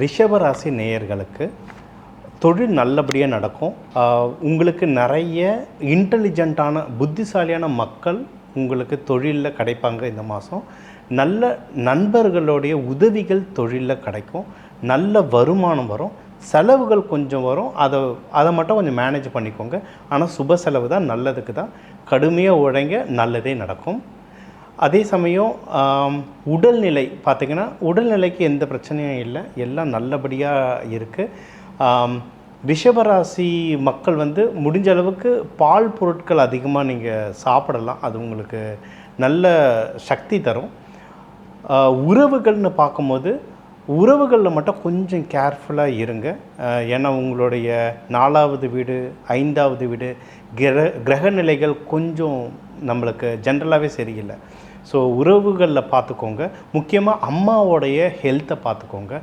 ரிஷபராசி நேயர்களுக்கு தொழில் நல்லபடியாக நடக்கும். உங்களுக்கு நிறைய இன்டெலிஜென்ட்டான புத்திசாலியான மக்கள் உங்களுக்கு தொழிலில் கிடைப்பாங்க இந்த மாதம் நல்ல நண்பர்களுடைய உதவிகள் தொழிலில் கிடைக்கும். நல்ல வருமானம் வரும். செலவுகள் கொஞ்சம் வரும். அதை அதை மட்டும் கொஞ்சம் மேனேஜ் பண்ணிக்கோங்க. ஆனால் சுப செலவு தான் நல்லதுக்கு தான். கடுமையாக உழைங்க நல்லதே நடக்கும். அதே சமயம் உடல்நிலை பார்த்திங்கன்னா உடல்நிலைக்கு எந்த பிரச்சனையும் இல்லை. எல்லாம் நல்லபடியாக இருக்குது ரிஷபராசி மக்கள் வந்து முடிஞ்ச அளவுக்கு பால் பொருட்கள் அதிகமாக நீங்கள் சாப்பிடலாம். அது உங்களுக்கு நல்ல சக்தி தரும். உறவுகள்னு பார்க்கும்போது உறவுகளில் மட்டும் கொஞ்சம் கேர்ஃபுல்லாக இருங்க. ஏன்னா உங்களுடைய நாலாவது வீடு ஐந்தாவது வீடு கிர கிரகநிலைகள் கொஞ்சம் நம்மளுக்கு ஜென்ரலாகவே சரியில்லை. ஸோ உறவுகளில் பார்த்துக்கோங்க. முக்கியமாக அம்மாவோடைய ஹெல்த்தை பார்த்துக்கோங்க.